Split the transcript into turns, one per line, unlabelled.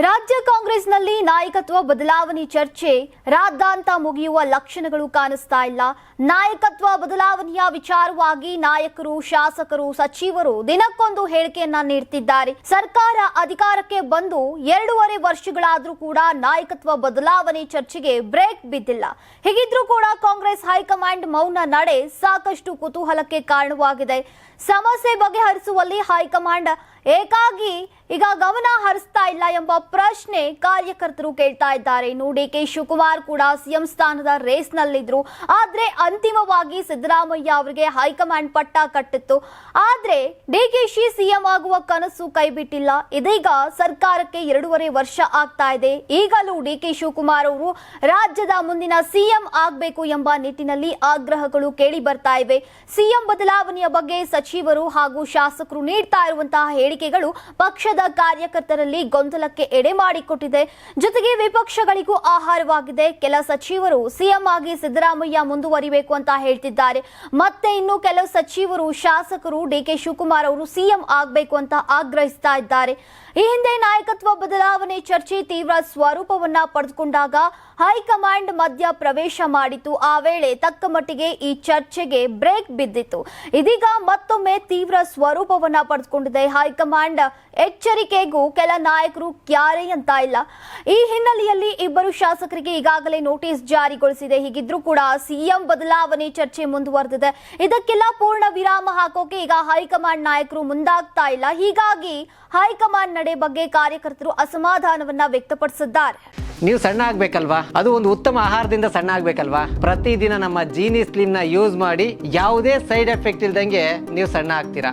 ರಾಜ್ಯ ಕಾಂಗ್ರೆಸ್ನಲ್ಲಿ ನಾಯಕತ್ವ ಬದಲಾವಣೆ ಚರ್ಚೆ. ರಾದ್ದಾಂತ ಮುಗಿಯುವ ಲಕ್ಷಣಗಳು ಕಾಣಿಸ್ತಾ ಇಲ್ಲ. ನಾಯಕತ್ವ ಬದಲಾವಣೆಯ ವಿಚಾರವಾಗಿ ನಾಯಕರು, ಶಾಸಕರು, ಸಚಿವರು ದಿನಕ್ಕೊಂದು ಹೇಳಿಕೆಯನ್ನ ನೀಡ್ತಿದ್ದಾರೆ. ಸರ್ಕಾರ ಅಧಿಕಾರಕ್ಕೆ ಬಂದು ಎರಡೂವರೆ ವರ್ಷಗಳಾದರೂ ಕೂಡ ನಾಯಕತ್ವ ಬದಲಾವಣೆ ಚರ್ಚೆಗೆ ಬ್ರೇಕ್ ಬಿದ್ದಿಲ್ಲ. ಹೀಗಿದ್ರೂ ಕೂಡ ಕಾಂಗ್ರೆಸ್ ಹೈಕಮಾಂಡ್ ಮೌನ ನಡೆ ಸಾಕಷ್ಟು ಕುತೂಹಲಕ್ಕೆ ಕಾರಣವಾಗಿದೆ. ಸಮಸ್ಯೆ ಬಗೆಹರಿಸುವಲ್ಲಿ ಹೈಕಮಾಂಡ್ ಏಕಾಗಿ ಈಗ ಗಮನ ಹರಿಸ್ತಾ ಇಲ್ಲ ಎಂಬ ಪ್ರಶ್ನೆ ಕಾರ್ಯಕರ್ತರು ಕೇಳ್ತಾ ಇದ್ದಾರೆ. ಇನ್ನು ಡಿ ಕೆ ಶಿವಕುಮಾರ್ ಕೂಡ ಸಿಎಂ ಸ್ಥಾನದ ರೇಸ್ನಲ್ಲಿದ್ರು. ಆದ್ರೆ ಅಂತಿಮವಾಗಿ ಸಿದ್ದರಾಮಯ್ಯ ಅವರಿಗೆ ಹೈಕಮಾಂಡ್ ಪಟ್ಟ ಕಟ್ಟಿತ್ತು. ಆದ್ರೆ ಡಿಕೆಶಿ ಸಿಎಂ ಆಗುವ ಕನಸು ಕೈಬಿಟ್ಟಿಲ್ಲ. ಇದೀಗ ಸರ್ಕಾರಕ್ಕೆ ಎರಡೂವರೆ ವರ್ಷ ಆಗ್ತಾ ಇದೆ. ಈಗಲೂ ಡಿ ಕೆ ಶಿವಕುಮಾರ್ ಅವರು ರಾಜ್ಯದ ಮುಂದಿನ ಸಿಎಂ ಆಗಬೇಕು ಎಂಬ ನಿಟ್ಟಿನಲ್ಲಿ ಆಗ್ರಹಗಳು ಕೇಳಿ ಬರ್ತಾ ಇವೆ. ಸಿಎಂ ಬದಲಾವಣೆಯ ಬಗ್ಗೆ ಸಚಿವರು ಹಾಗೂ ಶಾಸಕರು ನೀಡ್ತಾ ಇರುವಂತಹ ಹೇಳಿಕೆಗಳು ಪಕ್ಷದ ಕಾರ್ಯಕರ್ತರಲ್ಲಿ ಗೊಂದಲಕ್ಕೆ ಎಡೆ ಮಾಡಿಕೊಟ್ಟಿದೆ. ಜೊತೆಗೆ ವಿಪಕ್ಷಗಳಿಗೂ ಆಹಾರವಾಗಿದೆ. ಕೆಲ ಸಚಿವರು ಸಿಎಂ ಆಗಿ ಸಿದ್ದರಾಮಯ್ಯ ಮುಂದುವರಿಬೇಕು ಅಂತ ಹೇಳ್ತಿದ್ದಾರೆ. ಮತ್ತೆ ಇನ್ನು ಕೆಲವು ಸಚಿವರು, ಶಾಸಕರು ಡಿ ಕೆ ಶಿವಕುಮಾರ್ ಅವರು ಸಿಎಂ ಆಗಬೇಕು ಅಂತ ಆಗ್ರಹಿಸ್ತಾ ಇದ್ದಾರೆ. ಈ ಹಿಂದೆ ನಾಯಕತ್ವ ಬದಲಾವಣೆ ಚರ್ಚೆ ತೀವ್ರ ಸ್ವರೂಪವನ್ನ ಪಡೆದುಕೊಂಡಾಗ ಹೈಕಮಾಂಡ್ ಮಧ್ಯ ಪ್ರವೇಶ ಮಾಡಿತು. ಆ ವೇಳೆ ತಕ್ಕ ಮಟ್ಟಿಗೆ ಈ ಚರ್ಚೆಗೆ ಬ್ರೇಕ್ ಬಿದ್ದಿತ್ತು. ಇದೀಗ ಮತ್ತೊಮ್ಮೆ ತೀವ್ರ ಸ್ವರೂಪವನ್ನ ಪಡೆದುಕೊಂಡಿದೆ ಹೈಕಮಾಂಡ್ ಎಚ್ಚರಿಕೆಗೂ ಕೆಲ ನಾಯಕರು ಕ್ಯಾರೆ ಅಂತ ಇಲ್ಲ. ಈ ಹಿನ್ನೆಲೆಯಲ್ಲಿ ಇಬ್ಬರು ಶಾಸಕರಿಗೆ ಈಗಾಗಲೇ ನೋಟಿಸ್ ಜಾರಿಗೊಳಿಸಿದೆ. ಹೀಗಿದ್ರೂ ಕೂಡ ಸಿಎಂ ಬದಲಾವಣೆ ಚರ್ಚೆ ಮುಂದುವರೆದಿದೆ. ಇದಕ್ಕೆಲ್ಲ ಪೂರ್ಣ ವಿರಾಮ ಹಾಕೋಕೆ ಈಗ ಹೈಕಮಾಂಡ್ ನಾಯಕರು ಮುಂದಾಗ್ತಾ ಇಲ್ಲ. ಹೀಗಾಗಿ ಹೈಕಮಾಂಡ್ ನಡೆ ಬಗ್ಗೆ ಕಾರ್ಯಕರ್ತರು ಅಸಮಾಧಾನವನ್ನ ವ್ಯಕ್ತಪಡಿಸಿದ್ದಾರೆ.
ನೀವು ಸಣ್ಣ ಆಗ್ಬೇಕಲ್ವಾ? ಅದು ಒಂದು ಉತ್ತಮ ಆಹಾರದಿಂದ ಸಣ್ಣ ಆಗ್ಬೇಕಲ್ವಾ? ಪ್ರತಿದಿನ ನಮ್ಮ ಜೀನಿ ಸ್ಲಿಮ್ನ ಯೂಸ್ ಮಾಡಿ ಯಾವುದೇ ಸೈಡ್ ಎಫೆಕ್ಟ್ ಇಲ್ದಂಗೆ ನೀವು ಸಣ್ಣ ಆಗ್ತೀರಾ?